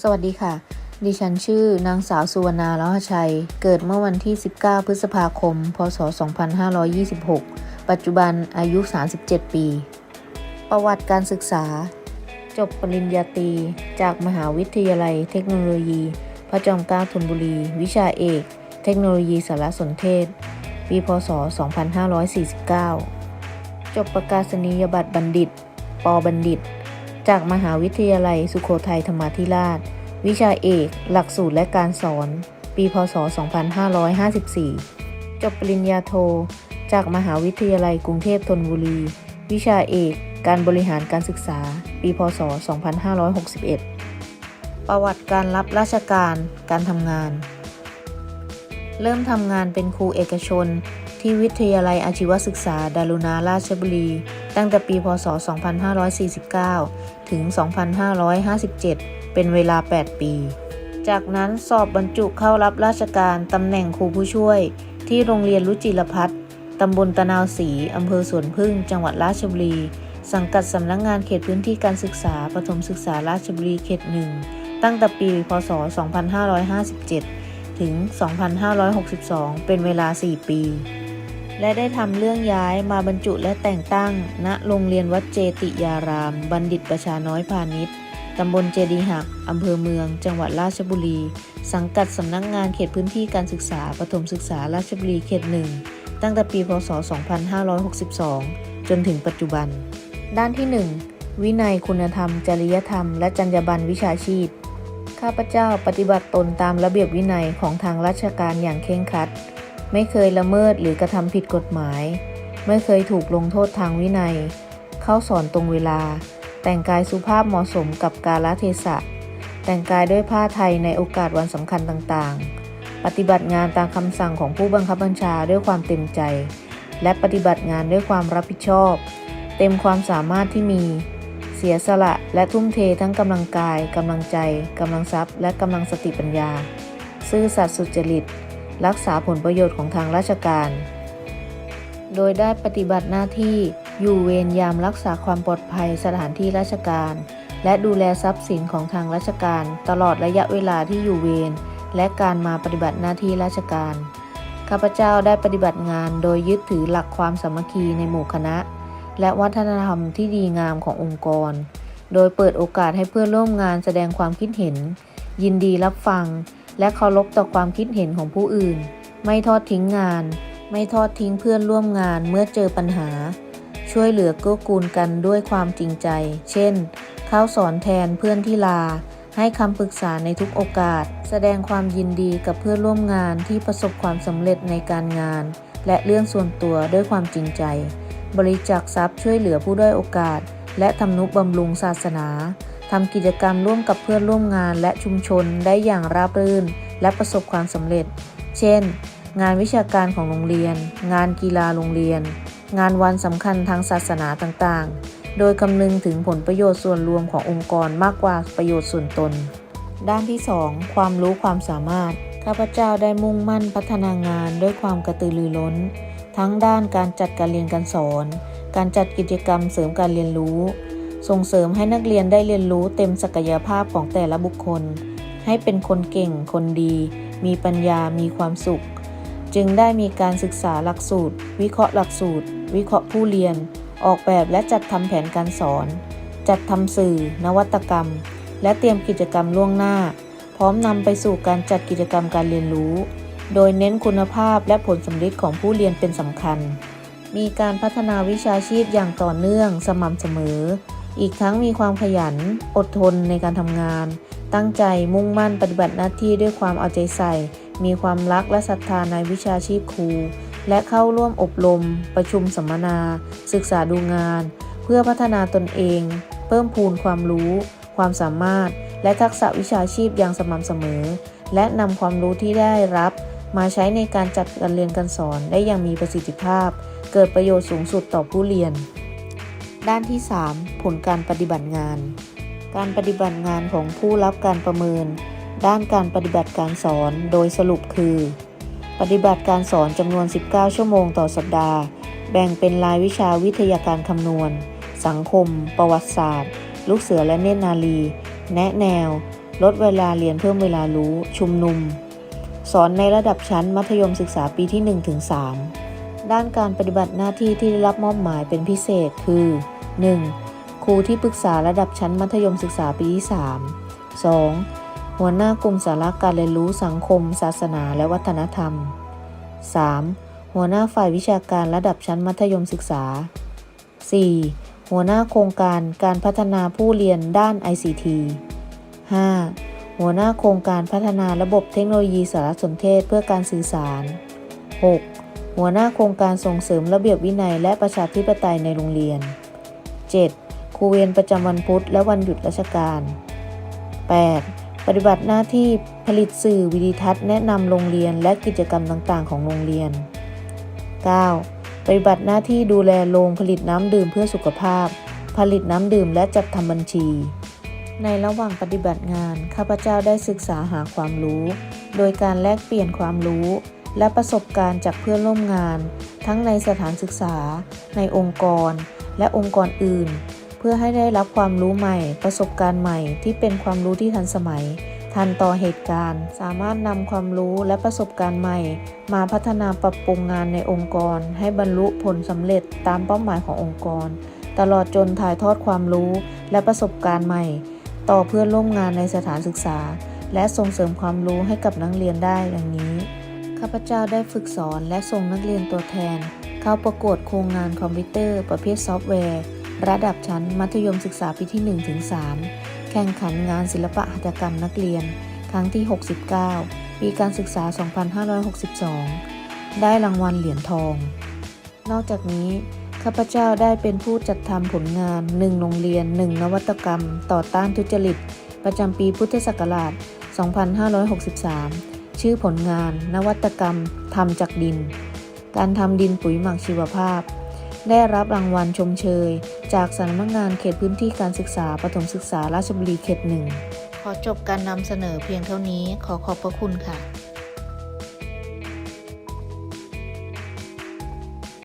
สวัสดีค่ะ ดิฉันชื่อนางสาวสุวรรณาล้อชัย เกิดเมื่อวันที่ 19 พฤษภาคม พศ 2526 ปัจจุบันอายุ 37 ปี ประวัติการศึกษา จบปริญญาตรีจากมหาวิทยาลัยเทคโนโลยี พระจอมเกล้าธนบุรี วิชาเอก เทคโนโลยีสารสนเทศ ปีพศ 2549 จบประกาศนียบัตรบัณฑิต ปบัณฑิต จากมหาวิทยาลัยสุโขทัยธรรมาธิราช วิชาเอก หลักสูตรและการสอน ปีพศ 2554 จบปริญญาโท จากมหาวิทยาลัยกรุงเทพธนบุรี วิชาเอก การบริหารการศึกษา ปีพศ 2561 ประวัติการรับราชการ การทำงาน เริ่มทำงานเป็นครูเอกชน ที่วิทยาลัยอาชีวศึกษาดารุณาราชบุรี ตั้งแต่ปี พศ 2549 ถึง 2557 เป็นเวลา 8 ปี จากนั้นสอบบรรจุเข้ารับราชการตำแหน่งครูผู้ช่วย ที่โรงเรียนรุจิรพัฒน์ตำบลตะนาวศรีอำเภอสวนพึ่ง จังหวัดราชบุรี สังกัดสำนักงงานเขตพื้นที่การศึกษาประถมศึกษาราชบุรีเขตหนึ่งตั้งแต่ปี พศ 2557 ถึง 2562 เป็นเวลา 4 ปี และได้ทำเรื่องย้ายมาบรรจุและแต่งตั้ง ณโรงเรียนวัดเจติยาราม บัณฑิตประชาน้อยพาณิชย์ตำบลเจดีหักอำเภอเมือง จังหวัดราชบุรี สังกัดสำนักงงานเขตพื้นที่การศึกษาประถมศึกษาราชบุรีเขตหนึ่งตั้งแต่ปีพศ 2562 จนถึงปัจจุบัน ด้านที่ 1 วินัยคุณธรรม จริยธรรม และจรรยาบรรณวิชาชีพ ข้าพเจ้าปฏิบัติตนตามระเบียบวินัยของทางราชการอย่างเคร่งครัด ไม่เคยละเมิดหรือกระทำผิดกฎหมาย ไม่เคยถูกลงโทษทางวินัย เข้าสอนตรงเวลา แต่งกายสุภาพเหมาะสมกับกาลเทศะ แต่งกายด้วยผ้าไทยในโอกาสวันสำคัญต่างๆ ปฏิบัติงานตามคำสั่งของผู้บังคับบัญชาด้วยความเต็มใจ และปฏิบัติงานด้วยความรับผิดชอบ เต็มความสามารถที่มี เสียสละและทุ่มเททั้งกำลังกายกำลังใจกำลังทรัพย์ และกำลังสติปัญญา ซื่อสัตย์สุจริต รักษาผลประโยชน์ของทางราชการ โดยได้ปฏิบัติหน้าที่อยู่เวรยามรักษาความปลอดภัยสถานที่ราชการ และดูแลทรัพย์สินของทางราชการ ตลอดระยะเวลาที่อยู่เวรและการมาปฏิบัติหน้าที่ราชการ ข้าพเจ้าได้ปฏิบัติงานโดยยึดถือหลักความสามัคคีในหมู่คณะ และวัฒนธรรมที่ดีงามขององค์กร โดยเปิดโอกาสให้เพื่อนร่วมงานแสดงความคิดเห็น ยินดีรับฟัง และเคารพต่อความคิดเห็นของผู้อื่น ไม่ทอดทิ้งงาน ไม่ทอดทิ้งเพื่อนร่วมงานเมื่อเจอปัญหา ช่วยเหลือเกื้อกูลกันด้วยความจริงใจ เช่น เข้าสอนแทนเพื่อนที่ลา ให้คำปรึกษาในทุกโอกาส แสดงความยินดีกับเพื่อนร่วมงานที่ประสบความสำเร็จในการงาน และเรื่องส่วนตัวด้วยความจริงใจ บริจาคทรัพย์ช่วยเหลือผู้ด้อยโอกาส และทำนุบำรุงศาสนา ทำกิจกรรมร่วมกับเพื่อนร่วมงานและชุมชนได้อย่างราบรื่น และประสบความสำเร็จ เช่น งานวิชาการของโรงเรียน งานกีฬาโรงเรียน งานวันสำคัญทางศาสนาต่างๆ โดยคำนึงถึงผลประโยชน์ส่วนรวมขององค์กรมากกว่าประโยชน์ส่วนตน ด้านที่ 2 ความรู้ความสามารถ ข้าพเจ้าได้มุ่งมั่นพัฒนางานด้วยความกระตือรือร้น ทั้งด้านการจัดการเรียนการสอน การจัดกิจกรรมเสริมการเรียนรู้ ส่งเสริมให้นักเรียนได้เรียนรู้เต็มศักยภาพของแต่ละบุคคล ให้เป็นคนเก่ง คนดี มีปัญญา มีความสุข จึงได้มีการศึกษาหลักสูตร วิเคราะห์หลักสูตร วิเคราะห์ผู้เรียน ออกแบบและจัดทำแผนการสอน จัดทำสื่อ นวัตกรรม และเตรียมกิจกรรมล่วงหน้า พร้อมนำไปสู่การจัดกิจกรรมการเรียนรู้ โดยเน้นคุณภาพและผลสำลิดของผู้เรียนเป็นสำคัญ มีการพัฒนาวิชาชีพอย่างต่อเนื่องสม่ำเสมอ อีกทั้งมีความขยัน อดทนในการทำงาน ตั้งใจมุ่งมั่นปฏิบัติหน้าที่ด้วยความเอาใจใส่ มีความรักและศรัทธาในวิชาชีพครู และเข้าร่วมอบรม ประชุมสัมมนา ศึกษาดูงาน เพื่อพัฒนาตนเอง เพิ่มพูนความรู้ ความสามารถ และทักษะวิชาชีพอย่างสม่ำเสมอ และนำความรู้ที่ได้รับ มาใช้ในการจัดการเรียนการสอนได้อย่างมีประสิทธิภาพ เกิดประโยชน์สูงสุดต่อผู้เรียน ด้านที่ 3 ผลการปฏิบัติงาน การปฏิบัติงานของผู้รับการประเมิน ด้านการปฏิบัติการสอนโดยสรุปคือ ปฏิบัติการสอนจำนวน 19 ชั่วโมงต่อสัปดาห์ แบ่งเป็นรายวิชาวิทยาการคำนวณ สังคม ประวัติศาสตร์ ลูกเสือและเนตรนารีแนะแนว ลดเวลาเรียนเพิ่มเวลารู้ ชุมนุม สอนในระดับชั้นมัธยมศึกษาปีที่1-3ด้านการปฏิบัติหน้าที่ที่ได้รับมอบหมายเป็นพิเศษคือ 1. ครูที่ปรึกษาระดับชั้นมัธยมศึกษาปีที่ 3 2. หัวหน้ากลุ่มสาระการเรียนรู้สังคม ศาสนาและวัฒนธรรม 3. หัวหน้าฝ่ายวิชาการระดับชั้นมัธยมศึกษา 4. หัวหน้าโครงการการพัฒนาผู้เรียนด้าน ICT 5. หัวหน้าโครงการพัฒนาระบบเทคโนโลยีสารสนเทศเพื่อการสื่อสาร 6. หัวหน้าโครงการส่งเสริมระเบียบวินัยและประชาธิปไตยในโรงเรียน 7. ครูเวรประจำวันพุธและวันหยุดราชการ 8. ปฏิบัติหน้าที่ผลิตสื่อวิดีทัศน์แนะนำโรงเรียนและกิจกรรมต่างๆ ของโรงเรียน 9. ปฏิบัติหน้าที่ดูแลโรงผลิตน้ำดื่มเพื่อสุขภาพ ผลิตน้ำดื่มและจัดทำบัญชี ในระหว่างปฏิบัติงาน ข้าพเจ้าได้ศึกษาหาความรู้ โดยการแลกเปลี่ยนความรู้และประสบการณ์จากเพื่อนร่วมงาน ทั้งในสถานศึกษา ในองค์กร และองค์กรอื่น เพื่อให้ได้รับความรู้ใหม่ ประสบการณ์ใหม่ที่เป็นความรู้ที่ทันสมัย ทันต่อเหตุการณ์ สามารถนำความรู้และประสบการณ์ใหม่ มาพัฒนาปรับปรุงงานในองค์กร ให้บรรลุผลสำเร็จตามเป้าหมายขององค์กร ตลอดจนถ่ายทอดความรู้และประสบการณ์ใหม่ ต่อเพื่อนร่วมงานในสถานศึกษา และส่งเสริมความรู้ให้กับนักเรียนได้ดังนี้ข้าพเจ้าได้ฝึกสอนและส่งนักเรียนตัวแทน เข้าประกวดโครงงานคอมพิวเตอร์ประเภทซอฟต์แวร์ ระดับชั้นมัธยมศึกษาปีที่ 1-3 แข่งขันงานศิลปะหัตถกรรมนักเรียน ครั้งที่ 69 ปีการศึกษา 2562 ได้รางวัลเหรียญทอง นอกจากนี้ข้าพเจ้าได้เป็นผู้จัดทำผลงาน 1 โรงเรียน 1 นวัตกรรม ต่อต้านทุจริต ประจำปีพุทธศักราช 2563 ชื่อผลงาน นวัตกรรมทำจากดิน การทำดินปุ๋ยหมักชีวภาพ ได้รับรางวัลชมเชย จากสำนักงานเขตพื้นที่การศึกษาประถมศึกษาราชบุรีเขตหนึ่งขอจบการนำเสนอเพียงเท่านี้ขอขอบพระคุณค่ะ